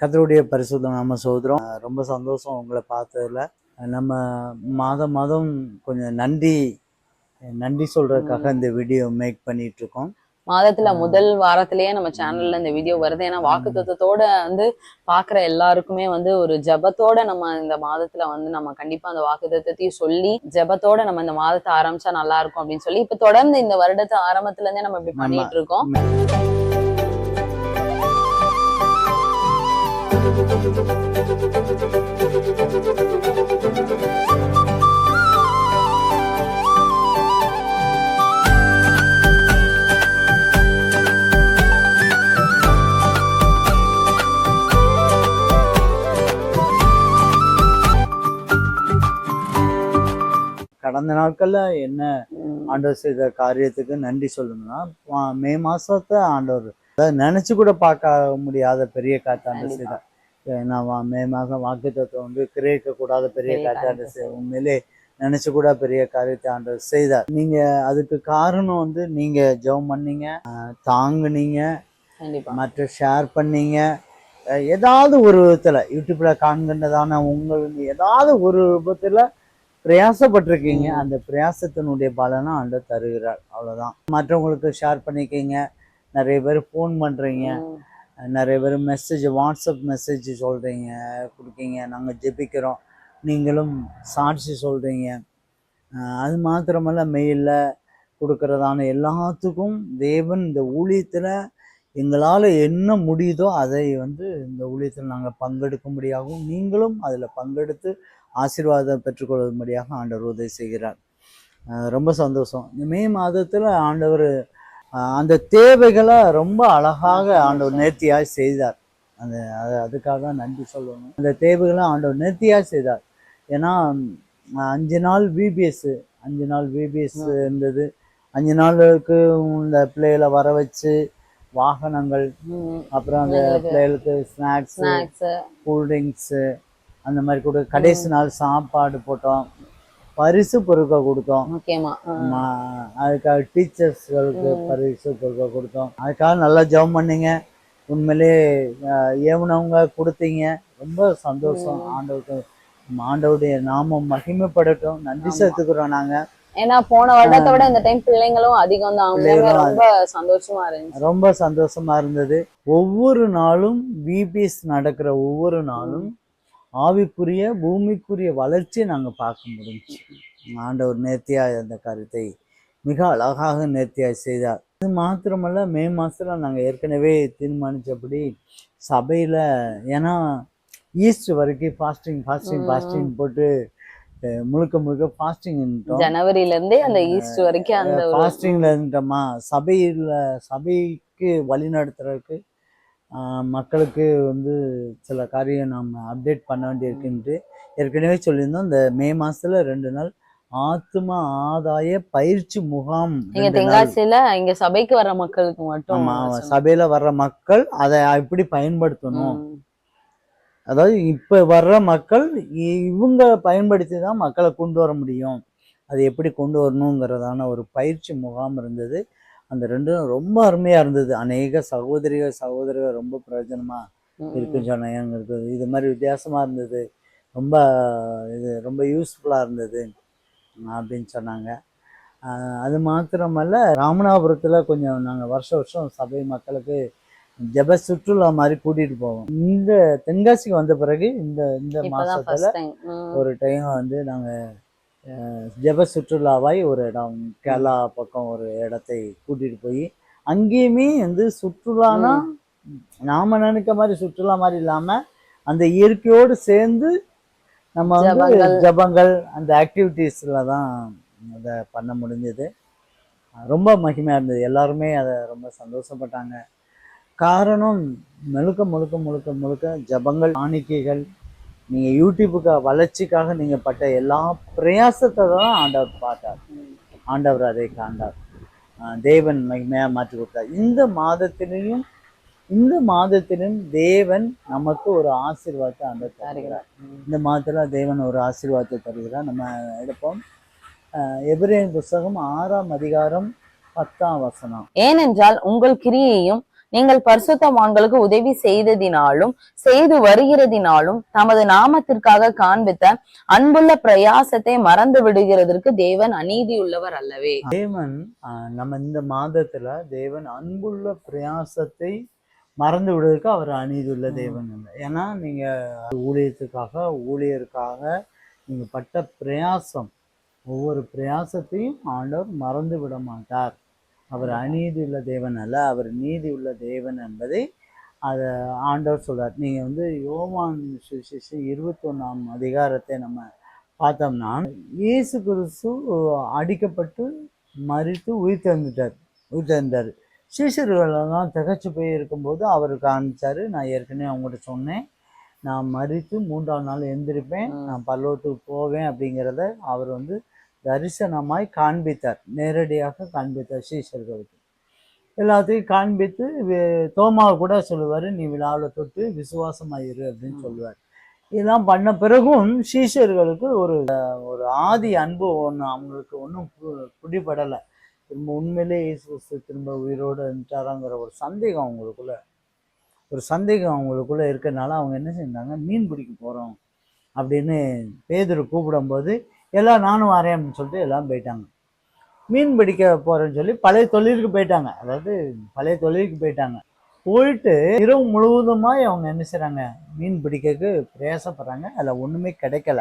கத்தருடைய பரிசுத்த நாம சோதரம் ரொம்ப சந்தோஷம் உங்களை பார்த்ததுல. நம்ம மாதம் மாதம் கொஞ்சம் நன்றி நன்றி சொல்றதுக்காக இந்த வீடியோ மேக் பண்ணிட்டு இருக்கோம். மாதத்துல முதல் வாரத்திலேயே நம்ம சேனல்ல இந்த வீடியோ வருது. ஏன்னா வாக்குத்தத்தோட வந்து பாக்குற எல்லாருக்குமே வந்து ஒரு ஜெபத்தோட நம்ம இந்த மாதத்துல வந்து நம்ம கண்டிப்பா அந்த வாக்குத்தத்தையும் சொல்லி ஜெபத்தோட நம்ம இந்த மாதத்தை ஆரம்பிச்சா நல்லா இருக்கும் அப்படின்னு சொல்லி இப்ப தொடர்ந்து இந்த வருடத்து ஆரம்பத்துல இருந்தே நம்ம இப்படி பண்ணிட்டு இருக்கோம். கடந்த நாட்கள்ல என்ன ஆண்டவர் செய்த காரியத்துக்கு நன்றி சொல்லணும்னா மே மாசத்தை ஆண்டவர் அதாவது நினைச்சு கூட பார்க்க முடியாத பெரிய காத்தாண்டு. செய்தார் ஏன்னா வா- மே மாசம் வாக்குத்தத்தை வந்து கிரகிக்க கூடாத பெரிய செய் உண்மையிலே நினைச்சு கூட பெரிய காரியத்தை ஆண்டவர் செய்தார். நீங்க அதுக்கு காரணம் வந்து நீங்க ஜெபம் பண்ணீங்க தாங்குனீங்க மற்ற ஷேர் பண்ணீங்க ஏதாவது ஒரு விதத்துல யூடியூப்ல காண்கின்றதான உங்களுக்கு ஏதாவது ஒரு விதத்துல பிரயாசப்பட்டிருக்கீங்க. அந்த பிரயாசத்தினுடைய பலனை ஆண்டவர் தருகிறார். அவ்வளவுதான். மற்றவங்களுக்கு ஷேர் பண்ணிக்கீங்க நிறைய பேர் ஃபோன் பண்றீங்க நிறைய பேர் மெசேஜ் வாட்ஸ்அப் மெசேஜ் சொல்கிறீங்க கொடுக்கீங்க. நாங்கள் ஜெபிக்கிறோம். நீங்களும் சாட்சி சொல்கிறீங்க அது மாத்திரமல்ல மெயில்ல கொடுக்கறதான எல்லாத்துக்கும் தேவன் இந்த ஊழியத்தில் எங்களால் என்ன முடியுதோ அதை வந்து இந்த ஊழியத்தில் நாங்கள் பங்கெடுக்கும்படியாகவும் நீங்களும் அதில் பங்கெடுத்து ஆசீர்வாதம் பெற்றுக்கொள்ளும்படியாக ஆண்டவர் உதவி செய்கிறார். ரொம்ப சந்தோஷம். இந்த மே மாதத்தில் ஆண்டவர் அந்த தேவைகளை ரொம்ப அழகாக ஆண்டவர் நேர்த்தியாக செய்தார். அந்த அது அதுக்காக நன்றி சொல்லணும். அந்த தேவைகளை ஆண்டவர் நேர்த்தியாக செய்தார். ஏன்னா அஞ்சு நாள் விபிஎஸ் அஞ்சு நாள் விபிஎஸ் இருந்தது. அஞ்சு நாளுக்கு இந்த பிள்ளைகளை வர வச்சு வாகனங்கள் அப்புறம் அந்த பிள்ளைகளுக்கு ஸ்நாக்ஸ் ஸ்நாக்ஸ் கூல்ட்ரிங்க்ஸு அந்த மாதிரி கூட கடைசி நாள் சாப்பாடு போட்டோம். பரிசு பொருட்கள் கொடுத்தோம். முக்கியமா. அதுக்காக டீச்சர்ஸ்களுக்கு. பரிசு பொருட்கள் கொடுத்தோம். அதுக்காக நல்லா ஜெபம் பண்ணீங்க. உண்மையிலே ஏவுனவங்க கொடுத்தீங்க. ரொம்ப சந்தோஷம். ஆண்டவருக்கு ஆண்டவருடைய நாமம் மகிமைப்படட்டும். நன்றி. சேர்த்துக்கிறோம் நாங்க. ஏன்னா போன வருடத்தை விட இந்த டைம் பிள்ளைங்களும் அதிகம் தான். ரொம்ப சந்தோஷமா இருந்துச்சு. ரொம்ப சந்தோஷமா இருந்தது. ஒவ்வொரு நாளும் பிபிஎஸ் நடக்கிற ஒவ்வொரு நாளும் ஆவிக்குரிய பூமிக்குரிய வளர்ச்சியை நாங்க பார்க்க முடிஞ்சுச்சு ஆண்டவர் நேர்த்தியாய் அந்த கருத்தை மிக அழகாக நேர்த்தியாய் செய்தார். அது மாத்திரமல்ல மே மாசத்துல நாங்க ஏற்கனவே தீர்மானிச்சபடி சபையில ஏன்னா ஈஸ்ட் வரைக்கும் ஃபாஸ்டிங் ஃபாஸ்டிங். ஃபாஸ்டிங் போட்டு முழுக்க முழுக்க ஃபாஸ்டிங் ஜனவரில இருந்தே அந்த ஈஸ்ட் வரைக்கும் அந்த ஒரு ஃபாஸ்டிங்ல இருந்தோமா சபையில் சபைக்கு வழி நடத்துறதுக்கு மக்களுக்கு வந்து சில காரியம் நாம் அப்டேட் பண்ண வேண்டியிருக்குன்ட்டு ஏற்கனவே சொல்லியிருந்தோம் இந்த மே மாசத்துல ரெண்டு நாள் ஆத்தும ஆதாய பயிற்சி முகாம் நாள். தென்காசியில இங்க சபைக்கு வர மக்களுக்கு மட்டும். சபையில வர்ற மக்கள் அதை எப்படி பயன்படுத்தணும். அதாவது இப்ப வர்ற மக்கள் இவங்க பயன்படுத்தி தான் மக்களை கொண்டு வர முடியும் அது எப்படி கொண்டு வரணுங்கிறதான ஒரு பயிற்சி முகாம் இருந்தது அந்த ரெண்டும் ரொம்ப அருமையா இருந்தது. அநேக சகோதரிகள் சகோதரர்கள் ரொம்ப பிரயோஜனமா ம். இருக்குன்னு இருக்குது இது மாதிரி வித்தியாசமா இருந்தது. ரொம்ப இது ரொம்ப யூஸ்ஃபுல்லா இருந்தது அப்படின்னு சொன்னாங்க. அது மாத்திரமல்ல ராமநாதபுரத்துல கொஞ்சம் நாங்க வருஷம் வருஷம் சபை மக்களுக்கு ஜெப சுற்றுலா மாதிரி கூட்டிட்டு போவோம். இந்த தென்காசிக்கு வந்த பிறகு இந்த இந்த டைம் ஒரு டைம் வந்து நாங்க அஹ், ஜெப சுற்றுலாவாய் ஒரு இடம் கேரளா பக்கம் ஒரு இடத்தை கூட்டிட்டு போய் அங்கேயுமே வந்து சுற்றுலானா நாம நினைக்க மாதிரி சுற்றுலா மாதிரி இல்லாம அந்த இயற்கையோடு சேர்ந்து நம்ம வந்து ஜெபங்கள். அந்த ஆக்டிவிட்டீஸ்ல தான் அதை பண்ண முடிஞ்சது. ரொம்ப மகிமையா இருந்தது. எல்லாருமே அதை ரொம்ப சந்தோஷப்பட்டாங்க. காரணம் முழுக்க முழுக்க முழுக்க முழுக்க ஜபங்கள் காணிக்கைகள் நீங்க யூடியூபுக்கு வளர்ச்சிக்காக நீங்க பட்ட எல்லா பிரயாசத்தை தான் ஆண்டவர் பார்த்தார். ஆண்டவர் அதை காண்டார் தேவன் மகிமையா மாற்றி கொடுத்தார். இந்த மாதத்திலையும் இந்த மாதத்திலும் தேவன் நமக்கு ஒரு ஆசீர்வாதத்தை ஆண்டவர் தருகிறார். இந்த மாதத்துல தேவன் ஒரு ஆசீர்வாதத்தை தருகிறார். நம்ம எடுப்போம். எபிரேயர் புஸ்தகம் ஆறாம் அதிகாரம் பத்தாம் வசனம். ஏனென்றால் உங்கள் கிரியையும் நீங்கள் பரிசுத்தவான்களுக்கு உதவி செய்ததினாலும் செய்து வருகிறதினாலும் தமது நாமத்திற்காக காண்பித்த அன்புள்ள பிரயாசத்தை மறந்து விடுகிறதற்கு தேவன் அநீதியுள்ளவர் அல்லவே. தேவன் நம்ம இந்த மாதத்துல தேவன் அன்புள்ள பிரயாசத்தை மறந்து விடுவதற்கு அவர் அநீதியுள்ள தேவன் அல்ல. ஏன்னா நீங்க ஊழியத்துக்காக ஊழியருக்காக நீங்க பட்ட பிரயாசம் ஒவ்வொரு பிரயாசத்தையும் ஆண்டவர் மறந்து விட மாட்டார். அவர் அநீதியுள்ள தேவன் அல்ல. அவர் நீதி உள்ள தேவன் என்பதை அதை ஆண்டவர் சொல்றார். நீங்க வந்து யோவான் சுவிசேஷம் இருபத்தொன்னாம் அதிகாரத்தை நம்ம பார்த்தோம்னா இயேசு கிறிஸ்து அடிக்கப்பட்டு மறித்து உயிர் தெழுந்துட்டார் உயிர் தெழுந்தார் சீஷர்களெல்லாம் திகச்சு போய் இருக்கும்போது அவர் காமிச்சாரு நான் ஏற்கனவே அவங்ககிட்ட சொன்னேன். நான் மறித்து மூன்றாம் நாள் எந்திரிப்பேன். ம். நான் பல்லவத்துக்கு போவேன் அப்படிங்கிறத அவர் வந்து தரிசனமாய் காண்பித்தார். நேரடியாக காண்பித்தார் சீசர்களுக்கு எல்லாத்தையும் காண்பித்து வி- தோமாவை கூட சொல்லுவார் நீ விழாவில் தொட்டு விசுவாசமாக இரு அப்படின்னு சொல்லுவார். இதெல்லாம் பண்ண பிறகும் சீஷர்களுக்கு ஒரு ஒரு ஆதி அன்பு ஒன்று அவங்களுக்கு ஒன்றும் பிடிபடலை. திரும்ப உண்மையிலே இயேசு திரும்ப உயிரோடு இருந்துட்டாராங்கிற ஒரு சந்தேகம் அவங்களுக்குள்ள ஒரு சந்தேகம் அவங்களுக்குள்ள இருக்கனால அவங்க என்ன செஞ்சாங்க மீன் பிடிக்க போகிறோம் அப்படின்னு பேதர் கூப்பிடும்போது எல்லாம் நானும் வரேன் அப்படின்னு சொல்லிட்டு எல்லாம் போயிட்டாங்க. மீன் பிடிக்க போகிறேன்னு சொல்லி பழைய தொழிலுக்கு போயிட்டாங்க. அதாவது பழைய தொழிலுக்கு போயிட்டாங்க. போயிட்டு இரவு முழுவதுமாக அவங்க என்ன செய்கிறாங்க மீன் பிடிக்கிறதுக்கு பிரயாசப்படுறாங்க. அதில் ஒன்றுமே கிடைக்கல.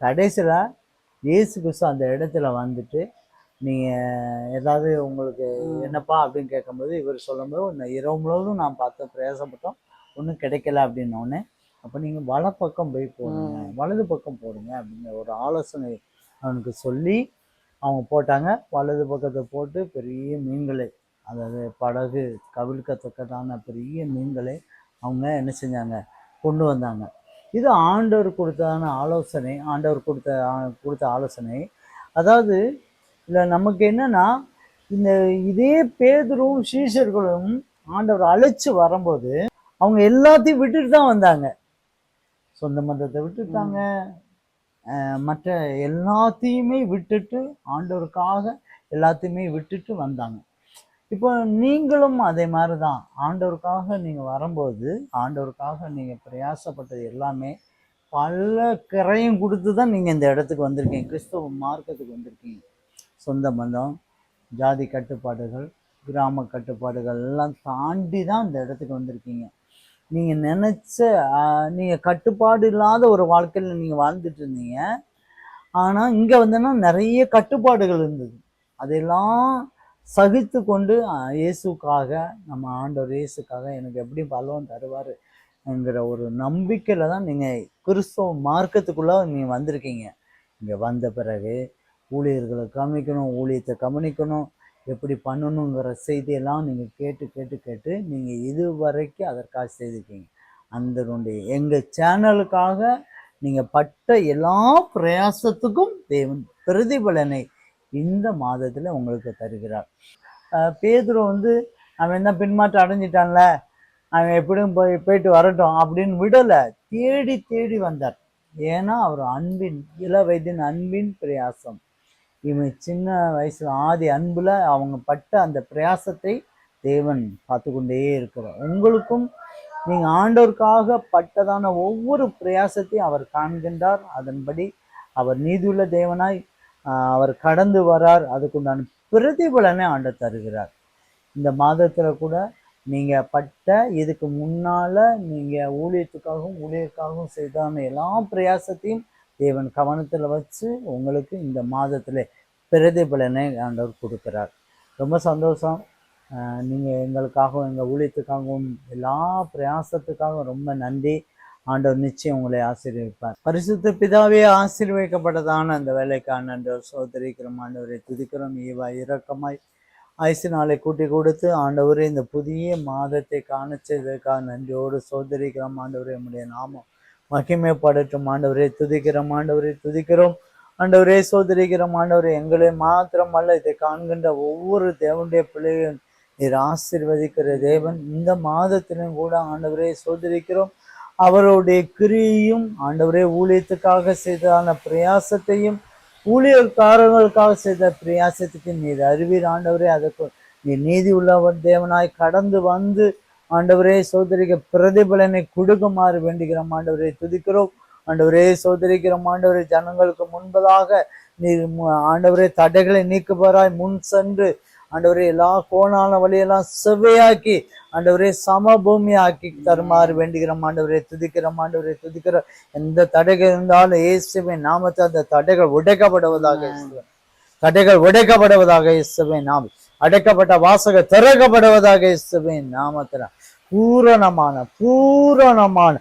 கடைசியில் இயேசு கிறிஸ்து அந்த இடத்துல வந்துட்டு நீங்கள் ஏதாவது உங்களுக்கு என்னப்பா? அப்படின்னு கேட்கும்போது இவர் சொல்லும்போது இரவு முழுவதும் நான் பார்த்து பிரயாசப்பட்டோம். ஒன்றும் கிடைக்கல அப்படின்னோடனே அப்போ நீங்கள் வல பக்கம் போய் போடுங்க வலது பக்கம் போடுங்க அப்படிங்கிற ஒரு ஆலோசனை அவனுக்கு சொல்லி அவங்க போட்டாங்க. வலது பக்கத்தை போட்டு பெரிய மீன்களை அதாவது படகு கவிழ்க்கத்தக்கதான பெரிய மீன்களை அவங்க என்ன செஞ்சாங்க? கொண்டு வந்தாங்க. இது ஆண்டவர் கொடுத்ததான ஆலோசனை ஆண்டவர் கொடுத்த கொடுத்த ஆலோசனை. அதாவது இதில் நமக்கு என்னன்னா இந்த இதே பேதரும் சீஷர்களும் ஆண்டவர் அழைச்சு வரும்போது அவங்க எல்லாத்தையும் விட்டுட்டு தான் வந்தாங்க. சொந்த மதத்தை விட்டுட்டாங்க. மற்ற எல்லாத்தையுமே விட்டுட்டு ஆண்டவருக்காக எல்லாத்தையுமே விட்டுட்டு வந்தாங்க. இப்போ நீங்களும் அதே மாதிரி தான் ஆண்டவருக்காக நீங்கள் வரும்போது ஆண்டவருக்காக நீங்கள் பிரயாசப்பட்டது எல்லாமே பல கிரையும் கொடுத்து தான் நீங்கள் இந்த இடத்துக்கு வந்திருக்கீங்க. கிறிஸ்தவ மார்க்கத்துக்கு வந்திருக்கீங்க. சொந்த பந்தம் ஜாதி கட்டுப்பாடுகள் கிராம கட்டுப்பாடுகள் எல்லாம் தாண்டி தான் இந்த இடத்துக்கு வந்திருக்கீங்க. நீங்கள் நினச்ச நீங்கள் கட்டுப்பாடு இல்லாத ஒரு வாழ்க்கையில் நீங்கள் வாழ்ந்துட்டு இருந்தீங்க. ஆனால் இங்கே வந்தோன்னா நிறைய கட்டுப்பாடுகள் இருந்தது. அதெல்லாம் சகித்து கொண்டு இயேசுக்காக நம்ம ஆண்டவர் இயேசுக்காக எனக்கு எப்படி பலவம் தருவார் என்கிற ஒரு நம்பிக்கையில் தான் நீங்கள் கிறிஸ்தவ மார்க்கத்துக்குள்ளே நீங்கள் வந்திருக்கீங்க. இங்கே வந்த பிறகு ஊழியர்களை கவனிக்கணும் ஊழியத்தை கவனிக்கணும். எப்படி பண்ணணுங்கிற செய்தியெல்லாம் நீங்கள் கேட்டு கேட்டு கேட்டு நீங்கள் இது வரைக்கும் அதற்காக செய்திருக்கீங்க. அந்த எங்கள் சேனலுக்காக நீங்கள் பட்ட எல்லா பிரயாசத்துக்கும் தேவன் பிரதிபலனை இந்த மாதத்தில் உங்களுக்கு தருகிறார். பேதுரு வந்து அவன் என்ன பின்மாற்றம் அடைஞ்சிட்டான்ல? அவன் எப்படியும் போய் போயிட்டு வரட்டும் அப்படின்னு விடலை. தேடி தேடி வந்தார். ஏன்னா அவர் அன்பின் இள வயதின் அன்பின் பிரயாசம். இவன் சின்ன வயசுல ஆதி அன்புல அவங்க பட்ட அந்த பிரயாசத்தை தேவன் பார்த்து கொண்டே இருக்கிறார். உங்களுக்கும் நீங்க ஆண்டோருக்காக பட்டதான ஒவ்வொரு பிரயாசத்தையும் அவர் காண்கின்றார். அதன்படி அவர் நீதியுள்ள தேவனாய் அவர் கடந்து வரார். அதுக்குண்டான பிரதிபலனை ஆண்ட தருகிறார். இந்த மாதத்துல கூட நீங்க பட்ட இதுக்கு முன்னால நீங்க ஊழியத்துக்காகவும் ஊழியருக்காகவும் செய்தான எல்லா பிரயாசத்தையும் தேவன் கவனத்துல வச்சு உங்களுக்கு இந்த மாதத்துல பிரதிபலனை ஆண்டவர் கொடுக்கிறார். ரொம்ப சந்தோஷம். ஆஹ் நீங்க எங்களுக்காகவும் எங்கள் ஊழியத்துக்காகவும் எல்லா பிரயாசத்துக்காகவும் ரொம்ப நன்றி. ஆண்டவர் நிச்சயம் உங்களை ஆசீர்வதிப்பார் பரிசுத்த பிதாவே ஆசீர்வதிக்கப்பட்டதான அந்த வேலைக்கான ஆண்டவர் சோதரிக்கிறோம். ஆண்டவரை துதிக்கிறோம். ஈவா இரக்கமாய் ஆயுசு நாளை கூட்டி கொடுத்து ஆண்டவரே இந்த புதிய மாதத்தை காண செய்ததற்காக நன்றியோடு சோதரிக்கிறோம். ஆண்டவரே நம்முடைய நாமம் மகிமைப்படட்டும் ஆண்டவரே துதிக்கிறோம் ஆண்டவரே துதிக்கிறோம். ஆண்டவரே சோதரிக்கிறோம் ஆண்டவரே எங்களை மாத்திரமல்ல இதை காண்கின்ற ஒவ்வொரு தேவனுடைய பிள்ளைகளையும் நீர் ஆசிர்வதிக்கிற தேவன். இந்த மாதத்திலும் கூட ஆண்டவரே சோதரிக்கிறோம். அவருடைய கிரியையும் ஆண்டவரே ஊழியத்துக்காக செய்ததான பிரயாசத்தையும் ஊழியர்காரர்களுக்காக செய்த பிரயாசத்துக்கு நீர் அறிவீர் ஆண்டவரே. அதற்கு நீ நீதி உள்ளவர் தேவனாய் கடந்து வந்து ஆண்டவரே சோதரிக்க பிரதிபலனை கொடுக்குமாறு வேண்டுகிறோம். ஆண்டவரை துதிக்கிறோம். ஆண்டவரே சோதரிக்கிறோம். ஆண்டவரை ஜனங்களுக்கு முன்பதாக நீர் ஆண்டவரே தடைகளை நீக்குபவராய் முன் சென்று ஆண்டவரே எல்லா கோணான வழியெல்லாம் செவ்வையாக்கி ஆண்டவரே சமபூமி ஆக்கி தருமாறு வேண்டுகிறோம். ஆண்டவரை துதிக்கிறோம். ஆண்டவரை துதிக்கிறோம். எந்த தடைகள் இருந்தாலும் இயேசுவை நாமத்தை அந்த தடைகள் உடைக்கப்படுவதாக தடைகள் உடைக்கப்படுவதாக இயேசுவை நாம் அடைக்கப்பட்ட வாசக திறக்கப்படுவதாக இயேசுவின் நாமத்தில் பூரணமான பூரணமான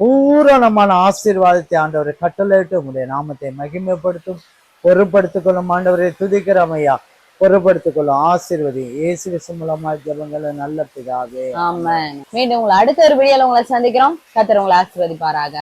பூரணமான ஆசீர்வாதத்தை ஆண்டவரை கட்டளையிட்டு உடைய நாமத்தை மகிமைப்படுத்தும். பொறுப்படுத்திக் கொள்ளும் ஆண்டவரை துதிக்கிறோம் ஐயா பொறுப்படுத்திக் கொள்ளும் ஆசீர்வதி. இயேசு மூலமா ஜபங்களை நல்ல பிதாவே. மீண்டும் உங்களை அடுத்த ஒரு வீடியோல உங்களை சந்திக்கிறோம். கத்திர உங்களை ஆசீர்வதிப்பாராக.